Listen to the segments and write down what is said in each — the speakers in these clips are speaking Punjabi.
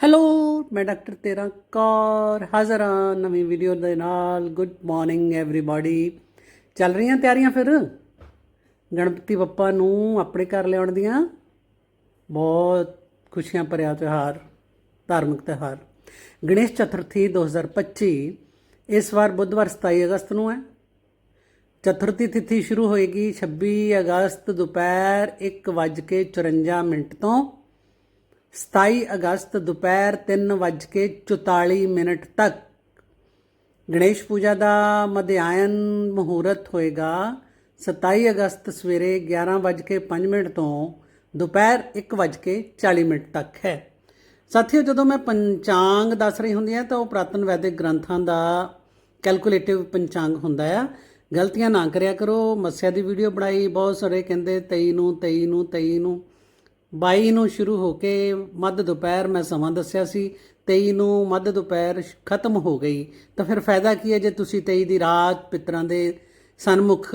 ਹੈਲੋ ਮੈਂ ਡਾਕਟਰ ਤੇਰਾ ਕੌਰ, ਹਾਜ਼ਰ ਹਾਂ ਨਵੀਂ ਵੀਡੀਓ ਦੇ ਨਾਲ। ਗੁੱਡ ਮਾਰਨਿੰਗ ਐਵਰੀਬਾਡੀ ਚੱਲ ਰਹੀਆਂ ਤਿਆਰੀਆਂ ਫਿਰ? ਗਣਪਤੀ ਬੱਪਾ ਨੂੰ ਆਪਣੇ ਘਰ ਲਿਆਉਣ ਦੀਆਂ। ਬਹੁਤ ਖੁਸ਼ੀਆਂ ਭਰਿਆ ਤਿਉਹਾਰ, ਧਾਰਮਿਕ ਤਿਉਹਾਰ। ਗਣੇਸ਼ ਚਤੁਰਥੀ 2025 ਇਸ ਵਾਰ ਬੁੱਧਵਾਰ 27 ਅਗਸਤ ਨੂੰ ਹੈ। ਚਤੁਰਥੀ ਤਿਥੀ ਸ਼ੁਰੂ ਹੋਏਗੀ 26 ਅਗਸਤ ਦੁਪਹਿਰ 1:54 ਮਿੰਟ ਤੋਂ। 27 ਅਗਸਤ ਦੁਪਹਿਰ 3:44 ਮਿੰਟ ਤੱਕ। ਗਣੇਸ਼ ਪੂਜਾ ਦਾ ਮਧਿਆਇਨ ਮਹੂਰਤ ਹੋਏਗਾ 27 ਅਗਸਤ ਸਵੇਰੇ 11:05 ਮਿੰਟ ਤੋਂ, ਦੁਪਹਿਰ 1:40 ਮਿੰਟ ਤੱਕ ਹੈ। ਸਾਥੀਓ, ਜਦੋਂ ਮੈਂ ਪੰਚਾਂਗ ਦੱਸ ਰਹੀ ਹੁੰਦੀ ਹਾਂ, ਤਾਂ ਉਹ ਪ੍ਰਾਤਨ ਵੈਦਿਕ ਗ੍ਰੰਥਾਂ ਦਾ ਕੈਲਕੂਲੇਟਿਵ ਪੰਚਾਂਗ ਹੁੰਦਾ ਆ। ਗਲਤੀਆਂ ਨਾ ਕਰਿਆ ਕਰੋ, ਮੱਸਿਆ ਦੀ ਵੀਡੀਓ ਬਣਾਈ, ਬਹੁਤ ਸਾਰੇ ਕਹਿੰਦੇ 23 ਨੂੰ 23 ਨੂੰ 23 ਨੂੰ। 22 ਨੂੰ ਸ਼ੁਰੂ ਹੋ ਕੇ ਮੱਧ ਦੁਪਹਿਰ ਮੈਂ ਸਮਾਂ ਦੱਸਿਆ ਸੀ 23 ਨੂੰ ਮੱਧ ਦੁਪਹਿਰ ਖਤਮ ਹੋ ਗਈ। ਤਾਂ ਫਿਰ ਫਾਇਦਾ ਕੀ ਹੈ ਜੇ ਤੁਸੀਂ 23 ਦੀ ਰਾਤ ਪਿਤਰਾਂ ਦੇ ਸਨਮੁਖ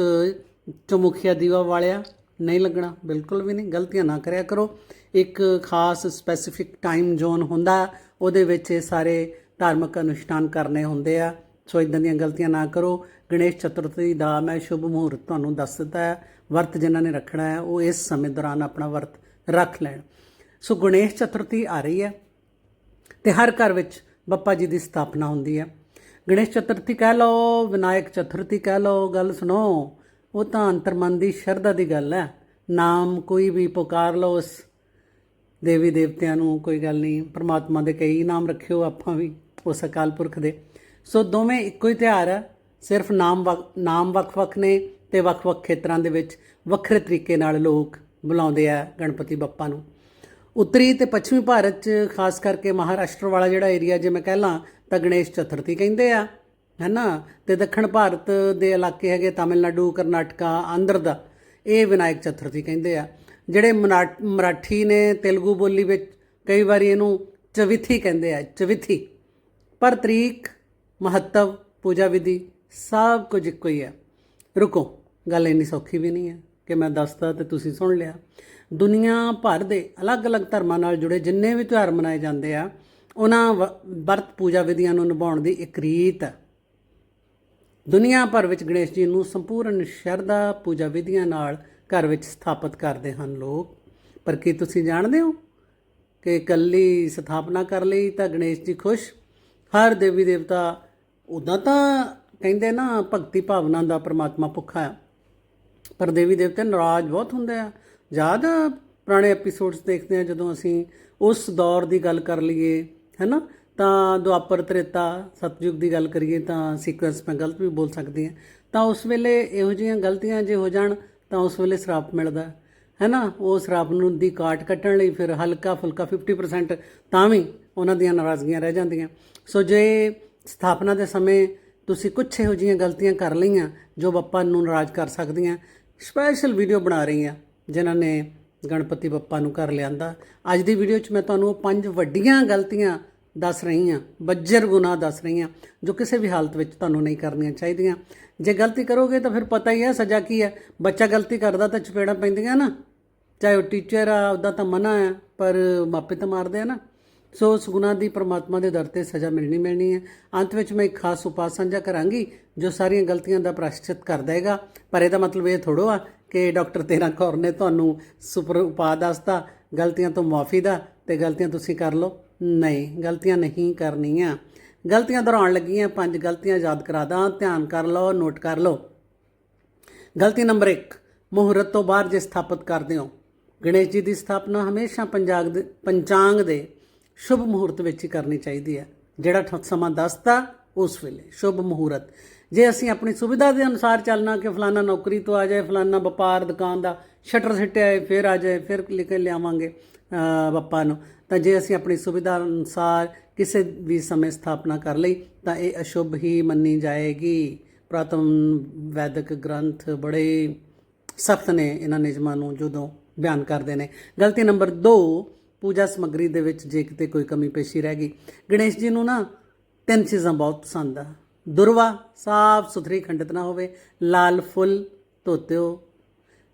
ਚਮੁਖਿਆ ਦੀਵਾ ਵਾਲਿਆ? ਨਹੀਂ ਲੱਗਣਾ, ਬਿਲਕੁਲ ਵੀ ਨਹੀਂ। ਗਲਤੀਆਂ ਨਾ ਕਰਿਆ ਕਰੋ। ਇੱਕ ਖਾਸ ਸਪੈਸੀਫਿਕ ਟਾਈਮ ਜ਼ੋਨ ਹੁੰਦਾ, ਉਹਦੇ ਵਿੱਚ ਇਹ ਸਾਰੇ ਧਾਰਮਿਕ ਅਨੁਸ਼ਠਾਨ ਕਰਨੇ ਹੁੰਦੇ ਆ। ਸੋ ਇਦਾਂ ਦੀਆਂ ਗਲਤੀਆਂ ਨਾ ਕਰੋ। ਗਣੇਸ਼ ਚਤੁਰਥੀ ਦਾ ਮੈਂ ਸ਼ੁਭ ਮਹੂਰਤ ਤੁਹਾਨੂੰ ਦੱਸ ਦਿੱਤਾ ਹੈ। ਵਰਤ ਜਿਨ੍ਹਾਂ ਨੇ ਰੱਖਣਾ ਹੈ, ਉਹ ਇਸ ਸਮੇਂ ਦੌਰਾਨ ਆਪਣਾ ਵਰਤ ਰੱਖ ਲੈਣ। ਸੋ ਗਣੇਸ਼ ਚਤੁਰਥੀ ਆ ਰਹੀ ਹੈ ਤੇ ਹਰ ਘਰ ਵਿੱਚ ਬੱਪਾ ਜੀ ਦੀ ਸਥਾਪਨਾ ਹੁੰਦੀ ਹੈ। ਗਣੇਸ਼ ਚਤੁਰਥੀ ਕਹਿ ਲਓ, ਵਿਨਾਇਕ ਚਤੁਰਥੀ ਕਹਿ ਲਓ, ਗੱਲ ਸੁਣੋ, ਉਹ ਤਾਂ ਅੰਤਰਮਨ ਦੀ ਸ਼ਰਧਾ ਦੀ ਗੱਲ ਹੈ। ਨਾਮ ਕੋਈ ਵੀ ਪੁਕਾਰ ਲਓ ਉਸ ਦੇਵੀ ਦੇਵਤਿਆਂ ਨੂੰ, ਕੋਈ ਗੱਲ ਨਹੀਂ, ਪ੍ਰਮਾਤਮਾ ਦੇ ਕਈ ਨਾਮ ਰੱਖਿਓ ਆਪਾਂ ਵੀ, ਉਸ ਅਕਾਲ ਪੁਰਖ ਦੇ। ਸੋ ਦੋਵੇਂ ਇੱਕੋ ਹੀ ਤਿਉਹਾਰ ਹੈ, ਸਿਰਫ ਨਾਮ ਵੱਖ- ਨਾਮ ਵੱਖ-ਵੱਖ ਨੇ ਤੇ ਵੱਖ-ਵੱਖ ਖੇਤਰਾਂ ਦੇ ਵਿੱਚ ਵੱਖਰੇ ਤਰੀਕੇ ਨਾਲ ਲੋਕ ਬੁਲਾਉਂਦੇ ਆ ਗਣਪਤੀ ਬੱਪਾ ਨੂੰ। ਉੱਤਰੀ ਤੇ ਪੱਛਮੀ ਭਾਰਤ 'ਚ ਖਾਸ ਕਰਕੇ ਮਹਾਰਾਸ਼ਟਰ ਵਾਲਾ ਜਿਹੜਾ ਏਰੀਆ ਜੇ ਮੈਂ ਕਹਿ ਲਾਂ ਤਾਂ ਗਣੇਸ਼ ਚਤੁਰਥੀ ਕਹਿੰਦੇ ਆ ਹੈਨਾ ਤੇ ਦੱਖਣ ਭਾਰਤ ਦੇ ਇਲਾਕੇ ਹੈਗੇ ਤਾਮਿਲਨਾਡੂ, ਕਰਨਾਟਕਾ, ਆਂਧਰ ਦਾ, ਇਹ ਵਿਨਾਇਕ ਚਤੁਰਥੀ ਕਹਿੰਦੇ ਆ। ਜਿਹੜੇ ਮਨਾ- ਮਰਾਠੀ ਨੇ ਤੇਲਗੂ ਬੋਲੀ ਵਿੱਚ ਕਈ ਵਾਰੀ ਇਹਨੂੰ ਚਵਿਥੀ ਕਹਿੰਦੇ ਆ, ਚਵਿਥੀ। ਪਰ ਤਰੀਕ, ਮਹੱਤਵ, ਪੂਜਾ ਵਿਧੀ ਸਭ ਕੁਝ ਇੱਕੋ ਹੀ ਹੈ ਰੁਕੋ, ਗੱਲ ਇੰਨੀ ਸੌਖੀ ਵੀ ਨਹੀਂ ਹੈ ਕਿ ਮੈਂ ਦੱਸਦਾ ਤੇ ਤੁਸੀਂ ਸੁਣ ਲਿਆ। ਦੁਨੀਆ ਭਰ ਦੇ ਅਲੱਗ-ਅਲੱਗ ਧਰਮਾਂ ਨਾਲ ਜੁੜੇ ਜਿੰਨੇ ਵੀ ਤਿਉਹਾਰ ਮਨਾਏ ਜਾਂਦੇ ਆ, ਉਹਨਾਂ ਵ- ਵਰਤ ਪੂਜਾ ਵਿਧੀਆਂ ਨੂੰ ਨਿਭਾਉਣ ਦੀ ਇੱਕ ਰੀਤ ਹੈ ਦੁਨੀਆ ਭਰ ਵਿੱਚ ਗਣੇਸ਼ ਜੀ ਨੂੰ ਸੰਪੂਰਨ ਸ਼ਰਧਾ ਪੂਜਾ ਵਿਧੀਆਂ ਨਾਲ ਘਰ ਵਿੱਚ ਸਥਾਪਿਤ ਕਰਦੇ ਹਨ ਲੋਕ। ਪਰ ਕੀ ਤੁਸੀਂ ਜਾਣਦੇ ਹੋ ਕਿ ਇਕੱਲੀ ਸਥਾਪਨਾ ਕਰ ਲਈ ਤਾਂ ਗਣੇਸ਼ ਜੀ ਖੁਸ਼? ਹਰ ਦੇਵੀ ਦੇਵਤਾ ਉਦਾਂ ਤਾਂ ਕਹਿੰਦੇ ਨਾ ਭਗਤੀ ਭਾਵਨਾ ਦਾ ਪ੍ਰਮਾਤਮਾ ਭੁੱਖਾ ਹੈ ਪਰ ਦੇਵੀ ਦੇਵਤੇ ਨਾਰਾਜ਼ ਬਹੁਤ ਹੁੰਦੇ ਆ। ਯਾਦ ਪੁਰਾਣੇ ਐਪੀਸੋਡਸ ਦੇਖਦੇ ਆ ਜਦੋਂ ਅਸੀਂ ਉਸ ਦੌਰ ਦੀ ਗੱਲ ਕਰ ਲਈਏ, ਹੈਨਾ? ਤਾਂ ਦੁਆਪਰ ਤ੍ਰੇਤਾ ਸਤਯੁਗ ਦੀ ਗੱਲ ਕਰੀਏ ਤਾਂ ਸੀਕੁਐਂਸ ਮੈਂ ਗਲਤ ਵੀ ਬੋਲ ਸਕਦੀ ਹਾਂ। ਤਾਂ ਉਸ ਵੇਲੇ ਇਹੋ ਜਿਹੀਆਂ ਗਲਤੀਆਂ ਜੇ ਹੋ ਜਾਣ ਤਾਂ ਉਸ ਵੇਲੇ ਸ਼ਰਾਪ ਮਿਲਦਾ ਹੈ ਨਾ ਉਹ ਸ਼ਰਾਪ ਨੂੰ ਦੀ ਕਾਟ ਕੱਟਣ ਲਈ ਫਿਰ ਹਲਕਾ ਫੁਲਕਾ 50% ਤਾਂ ਵੀ ਉਹਨਾਂ ਦੀਆਂ ਨਾਰਾਜ਼ਗੀਆਂ ਰਹਿ ਜਾਂਦੀਆਂ। ਸੋ ਜੇ ਸਥਾਪਨਾ ਦੇ ਸਮੇਂ ਤੁਸੀਂ ਕੁਝ ਇਹੋ ਜਿਹੀਆਂ ਗਲਤੀਆਂ ਕਰ ਲਈਆਂ ਜੋ ਬੱਪਾ ਨੂੰ ਨਾਰਾਜ਼ ਕਰ ਸਕਦੀਆਂ ਸਪੈਸ਼ਲ ਵੀਡੀਓ ਬਣਾ ਰਹੀ ਹਾਂ, ਜਿਨ੍ਹਾਂ ਨੇ ਗਣਪਤੀ ਬੱਪਾ ਨੂੰ ਘਰ ਲਿਆਂਦਾ। ਅੱਜ ਦੀ ਵੀਡੀਓ 'ਚ ਮੈਂ ਤੁਹਾਨੂੰ ਉਹ ਪੰਜ ਵੱਡੀਆਂ ਗਲਤੀਆਂ ਦੱਸ ਰਹੀ ਹਾਂ, ਬੱਜਰ ਗੁਨਾਹ ਦੱਸ ਰਹੀ ਹਾਂ, ਜੋ ਕਿਸੇ ਵੀ ਹਾਲਤ ਵਿੱਚ ਤੁਹਾਨੂੰ ਨਹੀਂ ਕਰਨੀਆਂ ਚਾਹੀਦੀਆਂ। ਜੇ ਗਲਤੀ ਕਰੋਗੇ ਤਾਂ ਫਿਰ ਪਤਾ ਹੀ ਹੈ ਸਜ਼ਾ ਕੀ ਹੈ। ਬੱਚਾ ਗਲਤੀ ਕਰਦਾ ਤਾਂ ਚਪੇੜਾਂ ਪੈਂਦੀਆਂ ਨਾ, ਚਾਹੇ ਉਹ ਟੀਚਰ ਆ, ਉਹਦਾ ਤਾਂ ਮਨਾ ਹੈ, ਪਰ ਮਾਪੇ ਤਾਂ ਮਾਰਦੇ ਆ ਨਾ। ਸੋ ਉਸ ਗੁਨਾਹ ਦੀ ਪ੍ਰਮਾਤਮਾ ਦੇ ਦਰ ਤੇ ਸਜ਼ਾ ਮਿਲਣੀ ਮਿਲਣੀ ਹੈ। ਅੰਤ ਵਿੱਚ ਮੈਂ ਇੱਕ ਖਾਸ ਉਪਾਅ ਸਾਂਝਾ ਕਰਾਂਗੀ, ਜੋ ਸਾਰੀਆਂ ਗਲਤੀਆਂ ਦਾ ਪ੍ਰਾਸ਼ਚਿਤ ਕਰ ਦੇਗਾ। ਪਰ ਇਹਦਾ ਮਤਲਬ ਇਹ ਥੋੜੋ ਆ ਕਿ ਡਾਕਟਰ ਤੇਰਾ ਕੌਰ ਨੇ ਤੁਹਾਨੂੰ ਸੁਪਰ ਉਪਾਅ ਦੱਸਤਾ, ਗਲਤੀਆਂ ਤੋਂ ਮਾਫੀ ਦਾ ਤੇ ਗਲਤੀਆਂ ਤੁਸੀਂ ਕਰ ਲਓ। ਨਹੀਂ, ਗਲਤੀਆਂ ਨਹੀਂ ਕਰਨੀਆਂ। ਗਲਤੀਆਂ ਦੁਹਰਾਉਣ ਲੱਗੀਆਂ, ਪੰਜ ਗਲਤੀਆਂ ਯਾਦ ਕਰਾ ਦਾਂ, ਧਿਆਨ ਕਰ ਲਓ, ਨੋਟ ਕਰ ਲਓ। ਗਲਤੀ ਨੰਬਰ 1 ਮੁਹੂਰਤ ਤੋਂ ਬਾਹਰ ਜੇ ਸਥਾਪਿਤ ਕਰਦੇ ਹੋ ਗਣੇਸ਼ ਜੀ ਦੀ ਸਥਾਪਨਾ ਹਮੇਸ਼ਾ ਪੰਜਾਗ ਦੇ ਪੰਚਾਂਗ ਦੇ ਸ਼ੁਭ ਮੁਹੂਰਤ ਵਿੱਚ ਹੀ ਕਰਨੀ ਚਾਹੀਦੀ ਹੈ। ਜਿਹੜਾ ਠ- ਸਮਾਂ ਦੱਸਦਾ ਉਸ ਵੇਲੇ ਸ਼ੁਭ ਮੁਹੂਰਤ। ਜੇ ਅਸੀਂ ਆਪਣੀ ਸੁਵਿਧਾ ਦੇ ਅਨੁਸਾਰ ਚੱਲਣਾ ਕਿ ਫਲਾਨਾ ਨੌਕਰੀ ਤੋਂ ਆ ਜਾਏ ਫਲਾਨਾ ਵਪਾਰ ਦੁਕਾਨ ਦਾ ਸ਼ਟਰ ਸਿੱਟਿਆ ਹੈ ਫਿਰ ਆ ਜਾਏ ਫਿਰ ਲਿਖ ਕੇ ਲਿਆਵਾਂਗੇ ਅ, ਬੱਪਾ ਨੂੰ ਤਾਂ ਜੇ ਅਸੀਂ ਆਪਣੀ ਸੁਵਿਧਾ ਅਨੁਸਾਰ ਕਿਸੇ ਵੀ ਸਮੇਂ ਸਥਾਪਨਾ ਕਰ ਲਈ ਤਾਂ ਇਹ ਅਸ਼ੁਭ ਹੀ ਮੰਨੀ ਜਾਏਗੀ। ਪ੍ਰਾਤਨ ਵੈਦਿਕ ਗ੍ਰੰਥ ਬੜੇ ਸਖਤ ਨੇ ਇਹਨਾਂ ਨਿਯਮਾਂ ਨੂੰ ਜਦੋਂ ਬਿਆਨ ਕਰਦੇ ਨੇ। ਗਲਤੀ ਨੰਬਰ 2 ਪੂਜਾ ਸਮੱਗਰੀ ਦੇ ਵਿੱਚ ਜੇ ਕਿਤੇ ਕੋਈ ਕਮੀ ਪੇਸ਼ੀ ਰਹਿ ਗਈ, ਗਣੇਸ਼ ਜੀ ਨੂੰ ਨਾ ਤਿੰਨ ਚੀਜ਼ਾਂ ਬਹੁਤ ਪਸੰਦ ਆ। ਦੁਰਵਾ, ਸਾਫ਼ ਸੁਥਰੀ ਖੰਡਿਤ ਨਾ ਹੋਵੇ, ਲਾਲ ਫੁੱਲ ਧੋਤੇ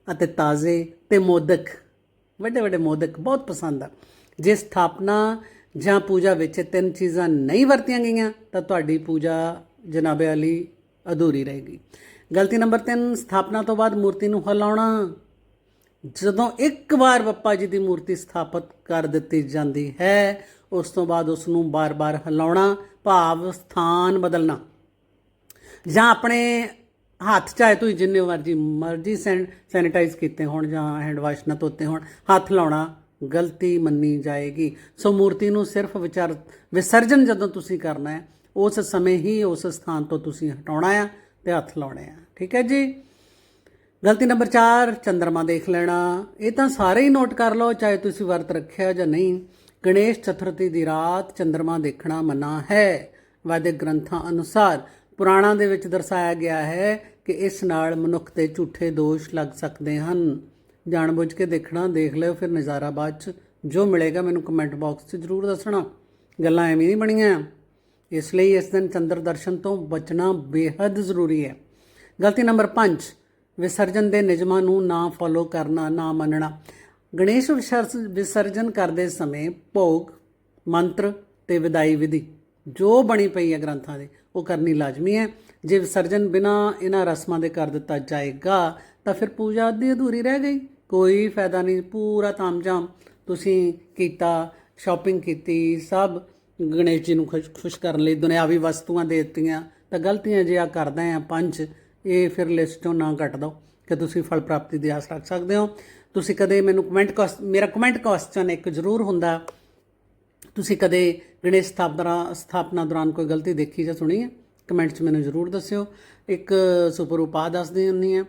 ਅਤੇ ਤਾਜ਼ੇ ਤੇ ਮੋਦਕ, ਵੱਡੇ ਵੱਡੇ ਮੋਦਕ ਬਹੁਤ ਪਸੰਦ ਆ। ਜੇ ਸਥਾਪਨਾ ਜਾਂ ਪੂਜਾ ਵਿੱਚ ਤਿੰਨ ਚੀਜ਼ਾਂ ਨਹੀਂ ਵਰਤੀਆਂ ਗਈਆਂ, ਤਾਂ ਤੁਹਾਡੀ ਪੂਜਾ ਜਨਾਬੇ ਅਲੀ ਅਧੂਰੀ ਰਹੇਗੀ। ਗਲਤੀ ਨੰਬਰ 3 ਸਥਾਪਨਾ ਤੋਂ ਬਾਅਦ ਮੂਰਤੀ ਨੂੰ ਹਿਲਾਉਣਾ। ਜਦੋਂ ਇੱਕ ਵਾਰ ਬੱਪਾ ਜੀ ਦੀ ਮੂਰਤੀ ਸਥਾਪਿਤ ਕਰ ਦਿੱਤੀ ਜਾਂਦੀ ਹੈ, ਉਸ ਤੋਂ ਬਾਅਦ ਉਸ ਨੂੰ ਬਾਰ-ਬਾਰ ਹਿਲਾਉਣਾ, ਭਾਵ ਸਥਾਨ ਬਦਲਣਾ। ਜਾਂ ਆਪਣੇ ਹੱਥ ਚਾਹੇ ਤੁਸੀਂ ਜਿੰਨੇ ਮਰਜ਼ੀ ਮਰਜ਼ੀ ਸੈਨੀਟਾਈਜ਼ ਕੀਤੇ ਹੋਣ ਜਾਂ ਹੈਂਡ ਵਾਸ਼ ਨਾਲ ਧੋਤੇ ਹੋਣ, ਹੱਥ ਲਾਉਣਾ ਗਲਤੀ ਮੰਨੀ ਜਾਏਗੀ। ਸੋ ਮੂਰਤੀ ਨੂੰ ਸਿਰਫ ਵਿਚਾਰ, ਵਿਸਰਜਨ ਜਦੋਂ ਤੁਸੀਂ ਕਰਨਾ ਹੈ, ਉਸ ਸਮੇਂ ਹੀ ਉਸ ਸਥਾਨ ਤੋਂ ਤੁਸੀਂ ਹਟਾਉਣਾ ਹੈ ਤੇ ਹੱਥ ਲਾਉਣੇ ਆ ਠੀਕ ਹੈ ਜੀ? ਗਲਤੀ ਨੰਬਰ 4 ਚੰਦਰਮਾ ਦੇਖ ਲੈਣਾ। ਇਹ ਤਾਂ ਸਾਰੇ ਹੀ ਨੋਟ ਕਰ ਲਓ, ਚਾਹੇ ਤੁਸੀਂ ਵਰਤ ਰੱਖਿਆ ਜਾਂ ਨਹੀਂ। ਗਣੇਸ਼ ਚਤੁਰਥੀ ਦੀ ਰਾਤ ਚੰਦਰਮਾ ਦੇਖਣਾ ਮਨਾ ਹੈ। ਵੈਦਿਕ ਗ੍ਰੰਥਾਂ ਅਨੁਸਾਰ ਪੁਰਾਣਾਂ ਦੇ ਵਿੱਚ ਦਰਸਾਇਆ ਗਿਆ ਹੈ ਕਿ ਇਸ ਨਾਲ ਮਨੁੱਖ ਤੇ ਝੂਠੇ ਦੋਸ਼ ਲੱਗ ਸਕਦੇ ਹਨ। ਜਾਣਬੁੱਝ ਕੇ ਦੇਖਣਾ, ਦੇਖ ਲਿਓ, ਫਿਰ ਨਜ਼ਾਰਾ ਬਾਅਦ ਚ ਜੋ ਮਿਲੇਗਾ ਮੈਨੂੰ ਕਮੈਂਟ ਬਾਕਸ 'ਚ ਜ਼ਰੂਰ ਦੱਸਣਾ। ਗੱਲਾਂ ਐਵੇਂ ਨਹੀਂ ਬਣੀਆਂ। ਇਸ ਲਈ ਇਸ ਦਿਨ ਚੰਦਰ ਦਰਸ਼ਨ ਤੋਂ ਬਚਣਾ ਬੇहद ਜ਼ਰੂਰੀ ਹੈ। ਗਲਤੀ ਨੰਬਰ 5 ਵਿਸਰਜਨ ਦੇ ਨਿਯਮਾਂ ਨੂੰ ਨਾ ਫੋਲੋ ਕਰਨਾ, ਨਾ ਮੰਨਣਾ। ਗਣੇਸ਼ ਵਿਸਰਜ- ਵਿਸਰਜਨ ਕਰਦੇ ਸਮੇਂ ਭੋਗ, ਮੰਤਰ ਤੇ ਵਿਦਾਈ ਵਿਧੀ ਜੋ ਬਣੀ ਪਈ ਹੈ ਗ੍ਰੰਥਾਂ ਦੇ, ਉਹ ਕਰਨੀ ਲਾਜ਼ਮੀ ਹੈ। ਜੇ ਵਿਸਰਜਨ ਬਿਨਾ ਇਹਨਾਂ ਰਸਮਾਂ ਦੇ ਕਰ ਦਿੱਤਾ ਜਾਏਗਾ, ਤਾਂ ਫਿਰ ਪੂਜਾ ਅੱਧੀ ਅਧੂਰੀ ਰਹਿ ਗਈ। ਕੋਈ ਫਾਇਦਾ ਨਹੀਂ, ਪੂਰਾ ਤਾਮਝਾਮ ਤੁਸੀਂ ਕੀਤਾ ਸ਼ਾਪਿੰਗ ਕੀਤੀ, ਸਭ ਗਣੇਸ਼ ਜੀ ਨੂੰ ਖੁਸ਼ ਖੁਸ਼ ਕਰਨ ਲਈ ਦੁਨਿਆਵੀ ਵਸਤੂਆਂ ਦੇ ਦਿੱਤੀਆਂ। ਤਾਂ ਗਲਤੀਆਂ ਜੇ ਆ ਕਰਦੇ ਆ ਪੰਜ ਇਹ ਫਿਰ ਲਿਸਟ ਚੋਂ ਨਾ ਕੱਟ ਦਿਓ ਕਿ ਤੁਸੀਂ ਫਲ ਪ੍ਰਾਪਤੀ ਦੀ ਆਸ ਰੱਖ ਸਕਦੇ ਹੋ। ਤੁਸੀਂ ਕਦੇ ਮੈਨੂੰ ਕਮੈਂਟ ਮੇਰਾ ਕਮੈਂਟ ਕੁਐਸਚਨ ਇੱਕ ਜ਼ਰੂਰ ਹੁੰਦਾ। ਤੁਸੀਂ ਕਦੇ ਗਣੇਸ਼ ਸਥਾਪਨਾ ਸਥਾਪਨਾ ਦੌਰਾਨ ਕੋਈ ਗਲਤੀ ਦੇਖੀ ਜਾਂ ਸੁਣੀ ਹੈ? ਕਮੈਂਟ 'ਚ ਮੈਨੂੰ ਜ਼ਰੂਰ ਦੱਸਿਓ। ਇੱਕ ਸੁਪਰ ਉਪਾਅ ਦੱਸਦੀ ਹੁੰਦੀ ਹੈ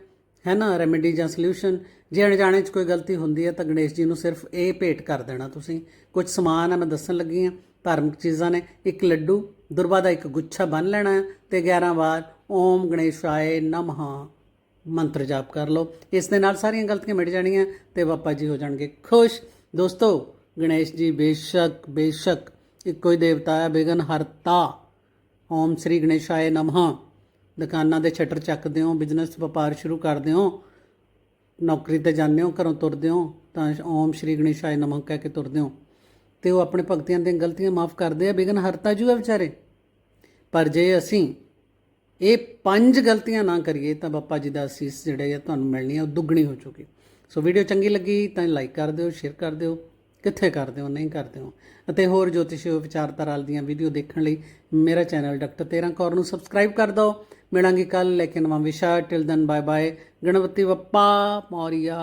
ਹੈ ਨਾ? ਰੈਮੇਡੀ ਜਾਂ ਸੋਲੂਸ਼ਨ ਜੇ ਅਣਜਾਣੇ 'ਚ ਕੋਈ ਗਲਤੀ ਹੁੰਦੀ ਹੈ ਤਾਂ ਗਣੇਸ਼ ਜੀ ਨੂੰ ਸਿਰਫ ਇਹ ਭੇਟ ਕਰ ਦੇਣਾ ਤੁਸੀਂ। ਕੁਝ ਸਮਾਨ ਹੈ, ਮੈਂ ਦੱਸਣ ਲੱਗੀ ਹਾਂ। ਧਾਰਮਿਕ ਚੀਜ਼ਾਂ ਨੇ। ਇੱਕ ਲੱਡੂ ਦੁਰਵਾ ਦਾ ਇੱਕ ਗੁੱਛਾ ਬੰਨ ਲੈਣਾ ਹੈ ਤੇ 11 ਵਾਰ ਓਮ ਗਣੇਸ਼ਾਏ ਨਮః ਮੰਤਰ ਜਾਪ ਕਰ ਲਓ। ਇਸ ਦੇ ਨਾਲ ਸਾਰੀਆਂ ਗਲਤੀਆਂ ਮਿਟ ਜਾਣੀਆਂ ਤੇ ਬਾਪਾ ਜੀ ਹੋ ਜਾਣਗੇ ਖੁਸ਼। ਦੋਸਤੋ, ਗਣੇਸ਼ ਜੀ ਬੇਸ਼ੱਕ ਬੇਸ਼ੱਕ ਇੱਕੋ ਹੀ ਦੇਵਤਾ ਹੈ, ਬਿਗਨ ਹਰਤਾ ਓਮ ਸ੍ਰੀ ਗਣੇਸ਼ਾਏ ਨਮః ਦੁਕਾਨਾਂ ਦੇ ਛੱਟਰ ਚੱਕਦੇ ਹੋ ਬਿਜ਼ਨਸ ਵਪਾਰ ਸ਼ੁਰੂ ਕਰਦੇ ਹੋ, ਨੌਕਰੀ ਤੇ ਜਾਂਦੇ ਹੋ, ਘਰੋਂ ਤੁਰਦੇ ਹੋ, ਤਾਂ ਓਮ ਸ੍ਰੀ ਗਣੇਸ਼ਾਏ ਨਮঃ ਕਹਿ ਕੇ ਤੁਰਦੇ ਹੋ। ਤੇ ਉਹ ਆਪਣੇ ਭਗਤੀਆਂ ਦੀਆਂ ਗਲਤੀਆਂ ਮਾਫ ਕਰਦੇ ਆ, ਬਿਗਨ ਹਰਤਾ ਜੂ ਹੈ ਵਿਚਾਰੇ। ਪਰ ਜੇ ਅਸੀਂ ਇਹ ਪੰਜ ਗਲਤੀਆਂ ਨਾ ਕਰੀਏ ਤਾਂ ਬੱਪਾ ਜੀ ਦਾ ਅਸੀਸ ਜਿਹੜੇ ਆ ਤੁਹਾਨੂੰ ਮਿਲਣੀ ਆ ਉਹ ਦੁੱਗਣੀ ਹੋ ਚੁੱਕੀ। ਸੋ ਵੀਡੀਓ ਚੰਗੀ ਲੱਗੀ ਤਾਂ ਲਾਈਕ ਕਰ ਦਿਓ ਸ਼ੇਅਰ ਕਰ ਦਿਓ, ਕਿੱਥੇ ਕਰਦੇ ਹੋ ਨਹੀਂ ਕਰਦੇ ਹੋ ਅਤੇ ਹੋਰ ਜੋਤਿਸ਼ ਵਿਚਾਰਧਾਰਾ ਦੀਆਂ ਵੀਡੀਓ ਦੇਖਣ ਲਈ ਮੇਰਾ ਚੈਨਲ ਡਾਕਟਰ 13 ਕੌਰ ਨੂੰ ਸਬਸਕ੍ਰਾਈਬ ਕਰ ਦਿਓ। ਮਿਲਾਂਗੇ ਕੱਲ ਲੈ ਕੇ ਨਵਾਂ ਵਿਸ਼ਾ till then bye bye Ganpati Bappa Morya.